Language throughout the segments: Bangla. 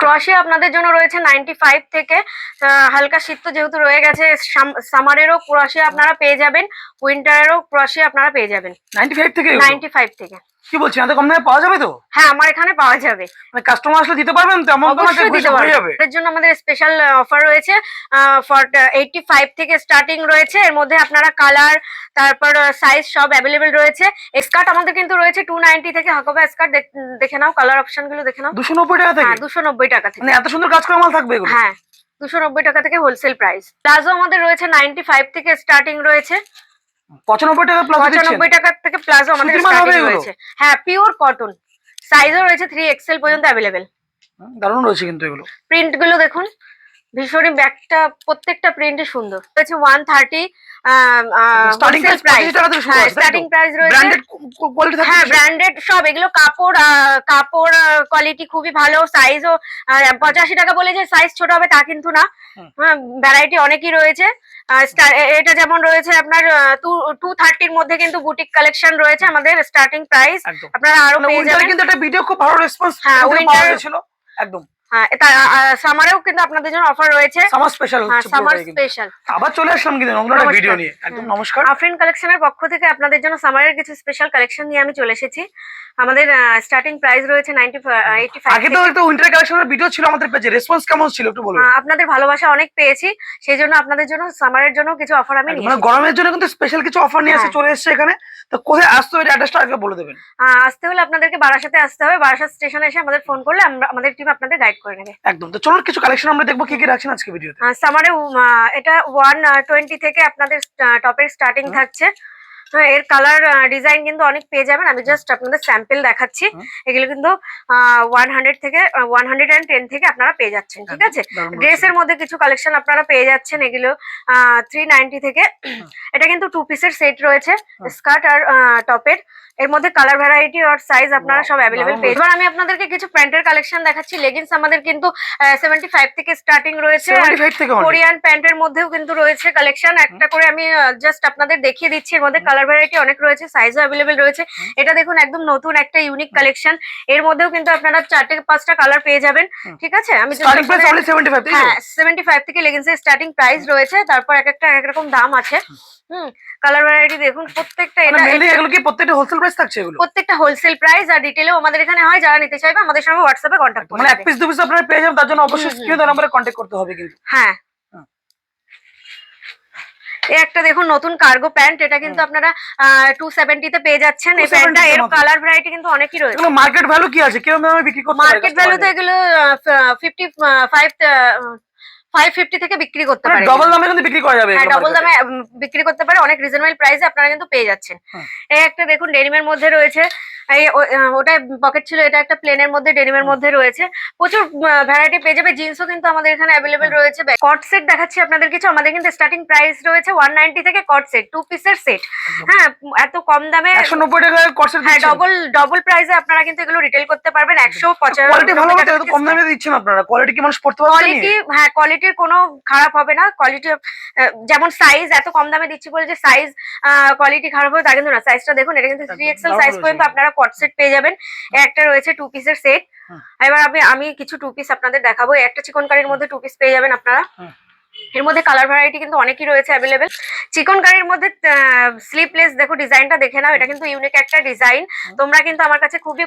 ক্রশে আপনাদের জন্য রয়েছে নাইনটি ফাইভ থেকে হালকা শীত তো যেহেতু রয়ে গেছে সামারেরও ক্রশে আপনারা পেয়ে যাবেন উইন্টারেরও ক্রশে আপনারা পেয়ে যাবেন নাইনটি ফাইভ থেকে? নাইনটি ফাইভ থেকে কি বলছি এত কম দামে পাওয়া যাবে তো? হ্যাঁ আমার এখানে পাওয়া যাবে। মানে কাস্টমার আসলে দিতে পারবেন তো? এমন তো না যে অবশ্যই ঘুষে দিতে হয়ে যাবে? এর জন্য আমাদের স্পেশাল অফার রয়েছে ফর এইটটি ফাইভ থেকে স্টার্টিং রয়েছে। এর মধ্যে আপনারা কালার তারপর সাইজ সব অ্যাভেলেবেল রয়েছে। স্কার্ট আমাদের কিন্তু রয়েছে টু নাইনটি থেকে হাকোবা স্কার্ট দেখে নাও কালার অপশনগুলো দেখে নাও। দুশো নব্বই টাকা থেকে? হ্যাঁ দুশো নব্বই টাকা থেকে। মানে এত সুন্দর কাজ করা মাল থাকবে এগুলো? হ্যাঁ দুশো নব্বই টাকা থেকে হোলসেল প্রাইস প্লাজো আমাদের রয়েছে নাইনটি ফাইভ থেকে স্টার্টিং রয়েছে। পঁচানব্বই টাকা প্লাস পঁচানব্বই টাকা থেকে প্লাজো আমাদের স্টার্টিং রয়েছে। হ্যাঁ পিওর কটন সাইজও রয়েছে থ্রি এক্সেল পর্যন্ত অ্যাভেলেবেল দারুণ রয়েছে কিন্তু এগুলো। প্রিন্টগুলো দেখুন। ভীষণই ব্যাগটা প্রত্যেকটা প্রিন্টই সুন্দর। রয়েছে ওয়ান থার্টি স্টার্টিং প্রাইস হ্যাঁ রয়েছে। ব্র্যান্ডেড হ্যাঁ সব। এগুলো কাপড় কাপড় কোয়ালিটি খুবই ভালো। সাইজও পঁচাশি টাকা বলে যে সাইজ ছোট হবে তা কিন্তু না। হ্যাঁ ভ্যারাইটি অনেকই রয়েছে। এটা যেমন রয়েছে আপনার টু থার্টির মধ্যে কিন্তু বুটিক কালেকশন রয়েছে আমাদের স্টার্টিং প্রাইস আপনারা আরও মানে পেয়ে যাবেন। কিন্তু একটা ভিডিও খুব ভালো রেসপন্স হ্যাঁ, একদম। হ্যাঁ সামারেও কিন্তু আপনাদের জন্য অফার রয়েছে। সামার স্পেশাল হ্যাঁ সামার স্পেশাল আবার চলে আসলাম কিন্তু নতুন একটা ভিডিও নিয়ে। একদম নমস্কার। আফরিন কালেকশনের পক্ষ থেকে আপনাদের জন্য সামারের কিছু স্পেশাল কালেকশন নিয়ে আমি চলে এসেছি। আমাদের স্টার্টিং প্রাইস রয়েছে নাইনটি এইটি আগে তো একটা উইন্টার কালেকশনের ভিডিও ছিল আমাদের পেজে রেসপন্স কেমন ছিল একটু বলবেন আপনাদের ভালোবাসা অনেক পেয়েছি। সেই জন্য আপনাদের জন্য সামারের জন্য কিছু অফার আমি নিয়ে মানে গরমের জন্য কিন্তু স্পেশাল কিছু অফার নিয়ে এসে হ্যাঁ। চলে এসেছে এখানে। তো কোথায় আসতে হবে অ্যাড্রেসটা আগে বলে দেবেন। আসতে হলে আপনাদেরকে বারাসাতে আসতে হবে। বারাসাত স্টেশনে এসে আমাদের ফোন করলে আমরা আমাদের টিম আপনাদের গাইড করে নেবে। একদম। তো চলুন কিছু কালেকশন আমরা দেখব কি কি রাখছেন আজকে ভিডিওতে সামারে এটা ওয়ান টোয়েন্টি থেকে আপনাদের টপের স্টার্টিং থাকছে। এর কালার ডিজাইন কিন্তু অনেক পেয়ে যাবেন। আমি জাস্ট আপনাদের স্যাম্পল দেখাচ্ছি। এগুলো কিন্তু ওয়ান হান্ড্রেড থেকে ওয়ান হান্ড্রেড অ্যান্ড টেন থেকে আপনারা পেয়ে যাচ্ছেন ঠিক আছে। ড্রেসের মধ্যে কিছু কালেকশন আপনারা পেয়ে যাচ্ছেন। এগুলো থ্রি নাইনটি থেকে। এটা কিন্তু টু পিসের সেট রয়েছে স্কার্ট আর টপের এর মধ্যে কালার ভ্যারাইটি আর সাইজ আপনারা সব অ্যাভেলেবেল পেয়ে এবার আমি আপনাদেরকে কিছু প্যান্টের কালেকশন দেখাচ্ছি। লেগিংস আমাদের কিন্তু সেভেন্টি ফাইভ থেকে স্টার্টিং রয়েছে। আর 75 থেকে কোরিয়ান প্যান্টের মধ্যেও কিন্তু রয়েছে কালেকশন একটা করে আমি জাস্ট আপনাদের দেখিয়ে দিচ্ছি। এর মধ্যে কালার ভ্যারাইটি অনেক রয়েছে সাইজও অ্যাভেলেবেল রয়েছে। এটা দেখুন একদম নতুন একটা ইউনিক কালেকশন এর মধ্যেও কিন্তু আপনারা চারটে পাঁচটা কালার পেয়ে যাবেন ঠিক আছে? আমি just স্টার্টিং প্রাইস আপনাদের- অনলি 75 তাই তো? হ্যাঁ সেভেন্টি ফাইভ থেকে লেগিংসের স্টার্টিং প্রাইস রয়েছে তারপর এক একটা এক রকম দাম আছে। হুম। কালার ভ্যারাইটি দেখুন প্রত্যেকটা মানে এটা এগুলো কি প্রত্যেকটা হোলসেল প্রাইস থাকছে এগুলো? প্রত্যেকটা হোলসেল প্রাইস আর ডিটেলেও আমাদের এখানে হয় যারা নিতে চাইবে আমাদের সঙ্গে হোয়াটসঅ্যাপে কন্ট্যাক্ট মানে এক পিস দু পিস আপনারা পেয়ে যাবেন তার জন্য অবশ্যই নম্বরে কন্ট্যাক্ট করতে হবে কিন্তু। হ্যাঁ। একটা দেখুন নতুন কার্গো প্যান্ট এটা কিন্তু আপনারা টু সেভেন্টিতে পেয়ে যাচ্ছেন। এই প্যান্টটা এর কালার ভ্যারাইটি কিন্তু অনেকই রয়েছে। মার্কেট ভ্যালু কি আছে? কীরকম দামে বিক্রি করতে মার্কেট ভ্যালু তো এগুলো ফিফটি ফাইভ ফাইভ ফিফটি থেকে বিক্রি করতে পারে। ডবল দামে কিন্তু বিক্রি করা যাবে হ্যাঁ ডবল দামে বিক্রি করতে পারে। অনেক রিজনেবল প্রাইসে আপনারা কিন্তু পেয়ে যাচ্ছেন। এই একটা দেখুন ডেনিমের মধ্যে রয়েছে। ওটা পকেট ছিল এটা একটা প্লেনের মধ্যে ডেনিমের মধ্যে রয়েছে। প্রচুর ভ্যারাইটি পেয়ে যাবে জিন্সও কিন্তু আমাদের এখানে অ্যাভেলেবেল রয়েছে। কট সেট দেখাচ্ছি আপনাদের কিছু আমাদের কিন্তু স্টার্টিং প্রাইস রয়েছে ওয়ান নাইনটি থেকে কট সেট টু পিসের সেট হ্যাঁ এত কম দামে একশো নব্বই টাকা হ্যাঁ ডবল ডবল প্রাইসে আপনারা কিন্তু এগুলো রিটেল করতে পারবেন একশো কোয়ালিটি ভালো কম দামে দিচ্ছেন আপনারা। কোয়ালিটি কি মানুষ পড়তে পারবে কোয়ালিটি হ্যাঁ কোয়ালিটির কোনো খারাপ হবে না। কোয়ালিটি যেমন সাইজ এত কম দামে দিচ্ছি বলে যে সাইজ কোয়ালিটি খারাপ হবে তা কিন্তু না। সাইজটা দেখুন এটা কিন্তু থ্রি এক্সেল সাইজ পর্যন্ত আপনারা কট সেট পেয়ে যাবেন। একটা রয়েছে টু পিসের সেট এবার আমি আমি কিছু টু পিস আপনাদের দেখাবো। একটা চিকনকারির মধ্যে টু পিস পেয়ে যাবেন আপনারা। হুম। এর মধ্যে কালার ভ্যারাইটি কিন্তু অনেকই রয়েছে অ্যাভেলেবেল চিকন কারির মধ্যে স্লিপলেস দেখো ডিজাইনটা দেখে নাও এটা কিন্তু ইউনিক একটা ডিজাইন তোমরা কিন্তু আমার কাছে খুবই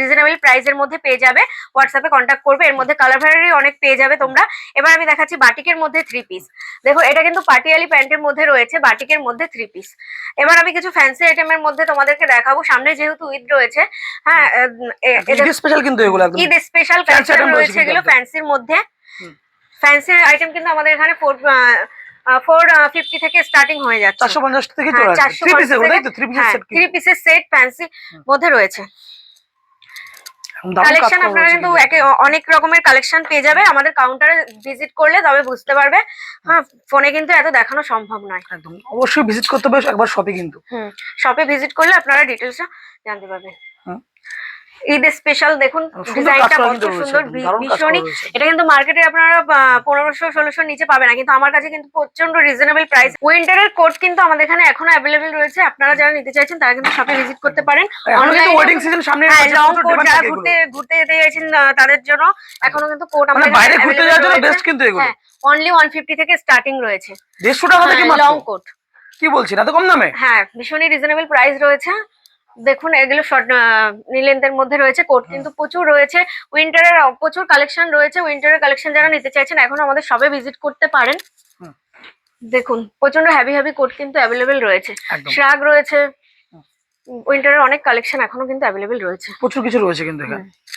রিজনেবল প্রাইসের মধ্যে পেয়ে যাবে। হোয়াটসঅ্যাপে কন্ট্যাক্ট করবে এর মধ্যে কালার ভ্যারাইটি অনেক পেয়ে যাবে তোমরা। এবার আমি দেখাচ্ছি বাটিকের মধ্যে থ্রি পিস দেখো এটা কিন্তু পাটিয়ালি প্যান্টের মধ্যে রয়েছে বাটিকের মধ্যে থ্রি পিস এবার আমি কিছু ফ্যান্সি আইটেমের মধ্যে তোমাদেরকে দেখাবো। সামনে যেহেতু ঈদ রয়েছে হ্যাঁ এদের স্পেশাল কিন্তু এগুলো ঈদ স্পেশাল কালেকশন রয়েছে এগুলো ফ্যান্সির মধ্যে। ফ্যান্সি আইটেম কিন্তু আমাদের এখানে ফোর ফোর ফিফটি থেকে স্টার্টিং হয়ে যাচ্ছে। চারশো পঞ্চাশ থেকে হ্যাঁ, 450 থ্রি পিসের সেট ফ্যান্সি মধ্যে রয়েছে। কালেকশন আপনারা কিন্তু অনেক রকমের কালেকশন পেয়ে যাবে। আমাদের কাউন্টারে ভিজিট করলে তবে বুঝতে পারবে। হ্যাঁ ফোনে কিন্তু এত দেখানো সম্ভব নয়। একদম। অবশ্যই ভিজিট করতে হবে একবার শপে কিন্তু। শপে ভিজিট করলে আপনারা ডিটেলসটা জানতে পারবেন। ঈদ স্পেশাল দেখুন ডিজাইনটা কত সুন্দর ভীষণই এটা কিন্তু মার্কেটে আপনারা পনেরোশো ষোলোশো নিচে পাবে না কিন্তু আমার কাছে কিন্তু প্রচণ্ড রিজনেবল প্রাইস উইন্টারের কোট কিন্তু আমাদের এখানে এখনও অ্যাভেলেবেল রয়েছে আপনারা যারা নিতে চাইছেন তারা কিন্তু শপে ভিজিট করতে পারেন। কিন্তু Online-এ- ওয়েডিং সিজন সামনে হ্যাঁ লং কোট যারা ঘুরতে ঘুরতে যেতে চাইছেন তাদের জন্য এখনও কিন্তু কোট মানে বাইরে ঘুরতে যাওয়ার জন্য বেস্ট কিন্তু এগুলো। হ্যাঁ অনলি ওয়ান ফিফটি থেকে স্টার্টিং রয়েছে। দেড়শো টাকা থেকে লং কোট কি বলছেন? এত কম দামে? হ্যাঁ ভীষণই রিজনেবল প্রাইস রয়েছে। দেখুন এগুলো শর্ট নীলেন্দের মধ্যে রয়েছে কোট কিন্তু প্রচুর রয়েছে। উইন্টারের প্রচুর কালেকশন রয়েছে। উইন্টারের কালেকশন যারা নিতে চাইছেন এখন আমাদের সবে ভিজিট করতে পারেন। দেখুন প্রচণ্ড হ্যাভি হ্যাভি কোট কিন্তু অ্যাভেলেবেল রয়েছে। শ্রাগ রয়েছে। উইন্টারের অনেক কালেকশন এখনও কিন্তু অ্যাভেলেবেল রয়েছে। প্রচুর কিছু রয়েছে কিন্তু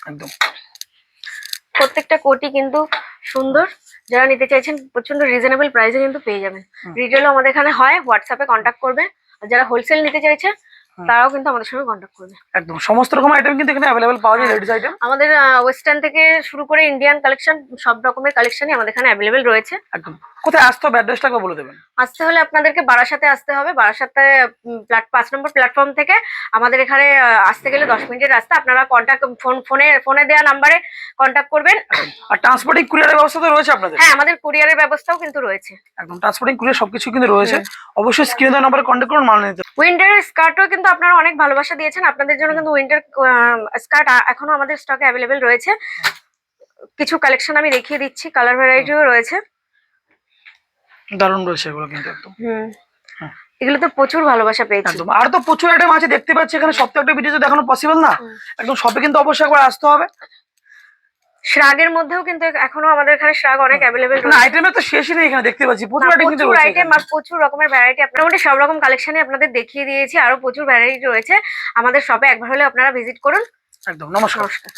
একদম। প্রত্যেকটা কোটি কিন্তু সুন্দর। যারা নিতে চাইছেন প্রচণ্ড রিজনেবল প্রাইসে কিন্তু পেয়ে যাবেন। রিটেলও আমাদের এখানে হয় হোয়াটসঅ্যাপে কন্ট্যাক্ট করবে। আর যারা হোলসেল নিতে চাইছে। তারাও কিন্তু আমাদের সঙ্গে কন্ট্যাক্ট করবে। একদম সমস্ত রকম আইটেম কিন্তু এখানে অ্যাভেলেবেল পাওয়া যায়। লেডিস আইটেম আমাদের ওয়েস্টার্ন থেকে শুরু করে ইন্ডিয়ান কালেকশন সব রকমের কালেকশনই আমাদের এখানে অ্যাভেলেবেল রয়েছে। একদম। কোথায় আসতে হবে অ্যাড্রেসটা একবার বলে দেবেন। আসতে হলে আপনাদেরকে বারাসাতে আসতে হবে। বারাসাতে প্লাট- পাঁচ নম্বর প্ল্যাটফর্ম থেকে আমাদের এখানে আসতে গেলে দশ মিনিটের রাস্তা। আপনারা কন্ট্যাক্ট ফোন ফোনে ফোনে দেওয়া নাম্বারে কন্ট্যাক্ট করবেন। আর ট্রান্সপোর্টিং কুরিয়ারের ব্যবস্থা তো রয়েছে আপনাদের। হ্যাঁ আমাদের কুরিয়ারের ব্যবস্থাও কিন্তু রয়েছে। একদম ট্রান্সপোর্টিং কুরিয়ার সবকিছু কিন্তু রয়েছে। অবশ্যই স্ক্রিনে দেওয়া নাম্বারে কন্ট্যাক্ট করুন মাল নিতে। উইন্টারের স্কার্টও কিন্তু আপনারা অনেক ভালোবাসা দিয়েছেন। আপনাদের জন্য কিন্তু উইন্টার স্কার্ট এখনও আমাদের স্টকে অ্যাভেলেবেল রয়েছে। কিছু কালেকশন আমি দেখিয়ে দিচ্ছি কালার ভ্যারাইটিও রয়েছে। দারুণ রয়েছে এগুলো কিন্তু একদম। হুম। হ্যাঁ। এগুলো তো প্রচুর ভালোবাসা পেয়েছি। একদম। আর তো প্রচুর আইটেম আছে দেখতে পাচ্ছি এখানে সপ্তাহ একটা ভিডিও দেখানো পসিবল না একদম সবে কিন্তু অবশ্যই একবার আসতে হবে। শ্রাগের মধ্যেও কিন্তু এখনও আমাদের এখানে শ্রাগ অনেক অ্যাভেলেবেল না আইটেমের তো শেষই নেই এখানে দেখতে পাচ্ছি। প্রচুর আইটেম কিন্তু প্রচুর আইটেম আর প্রচুর রকমের ভ্যারাইটি আপনার মোটামুটি সব রকম কালেকশনই আপনাদের দেখিয়ে দিয়েছি আরও প্রচুর ভ্যারাইটি রয়েছে। আমাদের শপে একবার হলে আপনারা ভিজিট করুন। একদম নমস্কার। নমস্কার।